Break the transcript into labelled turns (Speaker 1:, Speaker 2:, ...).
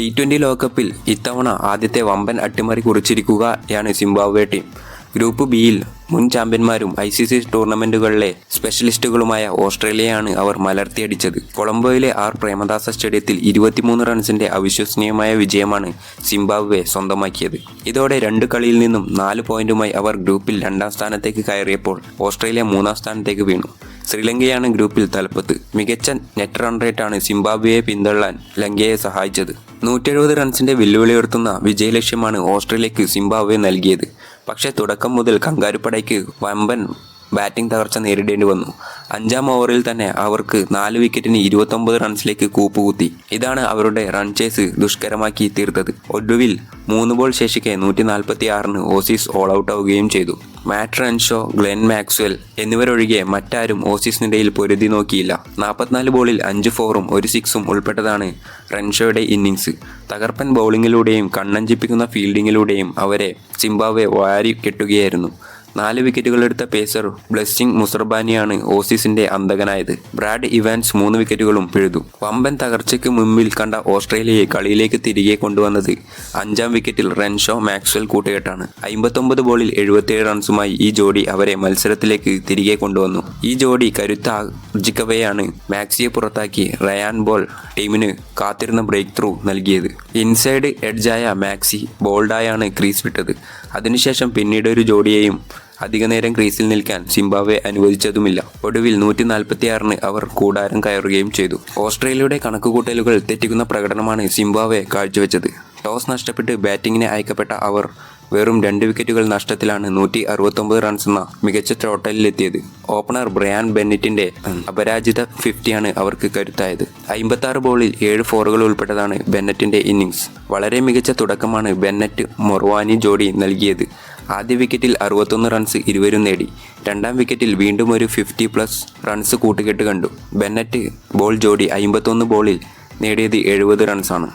Speaker 1: T twenty ലോകകപ്പിൽ ഇത്തവണ ആദ്യത്തെ വമ്പൻ അട്ടിമറി കുറിച്ചിരിക്കുകയാണ് സിംബാബ്വെ ടീം ഗ്രൂപ്പ് ബിയിൽ മുൻ ചാമ്പ്യന്മാരും ഐ സി സി ടൂർണമെന്റുകളിലെ സ്പെഷ്യലിസ്റ്റുകളുമായ ഓസ്ട്രേലിയയാണ് അവർ മലർത്തിയടിച്ചത്. കൊളംബോയിലെ ആർ പ്രേമദാസ സ്റ്റേഡിയത്തിൽ ഇരുപത്തിമൂന്ന് റൺസിന്റെ അവിശ്വസനീയമായ വിജയമാണ് സിംബാബ്വെ സ്വന്തമാക്കിയത്. ഇതോടെ രണ്ട് കളിയിൽ നിന്നും നാല് പോയിന്റുമായി അവർ ഗ്രൂപ്പിൽ രണ്ടാം സ്ഥാനത്തേക്ക് കയറിയപ്പോൾ ഓസ്ട്രേലിയ മൂന്നാം സ്ഥാനത്തേക്ക് വീണു. ശ്രീലങ്കയാണ് ഗ്രൂപ്പിൽ തലപ്പത്ത്. മികച്ച നെറ്റ് റൺ റേറ്റാണ് സിംബാബ്വെയെ പിന്തള്ളാൻ ലങ്കയെ സഹായിച്ചത്. നൂറ്റെഴുപത് റൺസിന്റെ വെല്ലുവിളി ഉയർത്തുന്ന വിജയലക്ഷ്യമാണ് ഓസ്ട്രേലിയക്ക് സിംബാബ്വെ നൽകിയത്. പക്ഷേ തുടക്കം മുതൽ കങ്കാരുപ്പടയ്ക്ക് വമ്പൻ ബാറ്റിംഗ് തകർച്ച നേരിടേണ്ടി വന്നു. അഞ്ചാം ഓവറിൽ തന്നെ അവർക്ക് നാല് വിക്കറ്റിന് ഇരുപത്തൊമ്പത് റൺസിലേക്ക് കൂപ്പുകുത്തി. ഇതാണ് അവരുടെ റൺ ചേസ് ദുഷ്കരമാക്കി തീർത്തത്. ഒടുവിൽ മൂന്ന് ബോൾ ശേഷിക്കെ നൂറ്റി നാൽപ്പത്തി ആറിന് ഓസീസ് ഓൾ ഔട്ട് ആവുകയും ചെയ്തു. മാറ്റ് റൺഷോ ഗ്ലെൻ മാക്സ്വെൽ എന്നിവരൊഴികെ മറ്റാരും ഓസീസിനിടയിൽ പൊരുതി നോക്കിയില്ല. നാൽപ്പത്തിനാല് ബോളിൽ അഞ്ച് ഫോറും ഒരു സിക്സും ഉൾപ്പെട്ടതാണ് റൺഷോയുടെ ഇന്നിങ്സ് തകർപ്പൻ ബൗളിങ്ങിലൂടെയും കണ്ണഞ്ചിപ്പിക്കുന്ന ഫീൽഡിങ്ങിലൂടെയും അവരെ സിംബാബ്വെ വാരി കെട്ടുകയായിരുന്നു. നാല് വിക്കറ്റുകളെടുത്ത പേസർ ബ്ലെസ്സിംഗ് മുസർബാനിയാണ് ഓസീസിന്റെ അന്തകനായത്. ബ്രാഡ് ഇവാൻസ് മൂന്ന് വിക്കറ്റുകളും പിഴുതു. വമ്പൻ തകർച്ചയ്ക്ക് മുമ്പിൽ കണ്ട ഓസ്ട്രേലിയയെ കളിയിലേക്ക് തിരികെ കൊണ്ടുവന്നത് അഞ്ചാം വിക്കറ്റിൽ റെൻഷോ മാക്സ്വൽ കൂട്ടുകെട്ടാണ്. അമ്പത്തൊമ്പത് ബോളിൽ എഴുപത്തിയേഴ് റൺസുമായി ഈ ജോഡി അവരെ മത്സരത്തിലേക്ക് തിരികെ കൊണ്ടുവന്നു. ഈ ജോഡി കരുത്ത കരുത്താർജിക്കവെയാണ് മാക്സിയെ പുറത്താക്കി റയാൻ ബോൾ ടീമിന് കാത്തിരുന്ന ബ്രേക്ക് ത്രൂ നൽകിയത്. ഇൻസൈഡ് എഡ്ജായ മാക്സി ബോൾഡായാണ് ക്രീസ് വിട്ടത്. അതിനുശേഷം പിന്നീട് ഒരു ജോഡിയെയും അധികനേരം ക്രീസിൽ നിൽക്കാൻ സിംബാബ്വെ അനുവദിച്ചതുമില്ല. ഒടുവിൽ നൂറ്റി നാൽപ്പത്തിയാറിന് അവർ കൂടാരം കയറുകയും ചെയ്തു. ഓസ്ട്രേലിയയുടെ കണക്കുകൂട്ടലുകൾ തെറ്റിക്കുന്ന പ്രകടനമാണ് സിംബാബ്വെ കാഴ്ചവെച്ചത്. ടോസ് നഷ്ടപ്പെട്ട് ബാറ്റിങ്ങിന് അയക്കപ്പെട്ട അവർ വെറും രണ്ട് വിക്കറ്റുകൾ നഷ്ടത്തിലാണ് നൂറ്റി അറുപത്തൊമ്പത് റൺസ് എന്ന മികച്ച ടോട്ടലിലെത്തിയത് ഓപ്പണർ ബ്രയാൻ ബെന്നിറ്റിന്റെ അപരാജിത ഫിഫ്റ്റിയാണ് അവർക്ക് കരുത്തായത്. അമ്പത്തി ആറ് ബോളിൽ ഏഴ് ഫോറുകൾ ഉൾപ്പെട്ടതാണ് ബെന്നറ്റിന്റെ ഇന്നിങ്സ് വളരെ മികച്ച തുടക്കമാണ് ബെന്നറ്റ് മൊർവാനി ജോഡി നൽകിയത്. ആദ്യ വിക്കറ്റിൽ അറുപത്തൊന്ന് റൺസ് ഇരുവരും നേടി. രണ്ടാം വിക്കറ്റിൽ വീണ്ടും ഒരു ഫിഫ്റ്റി പ്ലസ് റൺസ് കൂട്ടുകെട്ട് കണ്ടു. ബെന്നറ്റ് ബോൾ ജോഡി അമ്പത്തൊന്ന് ബോളിൽ നേടിയത് എഴുപത് റൺസാണ്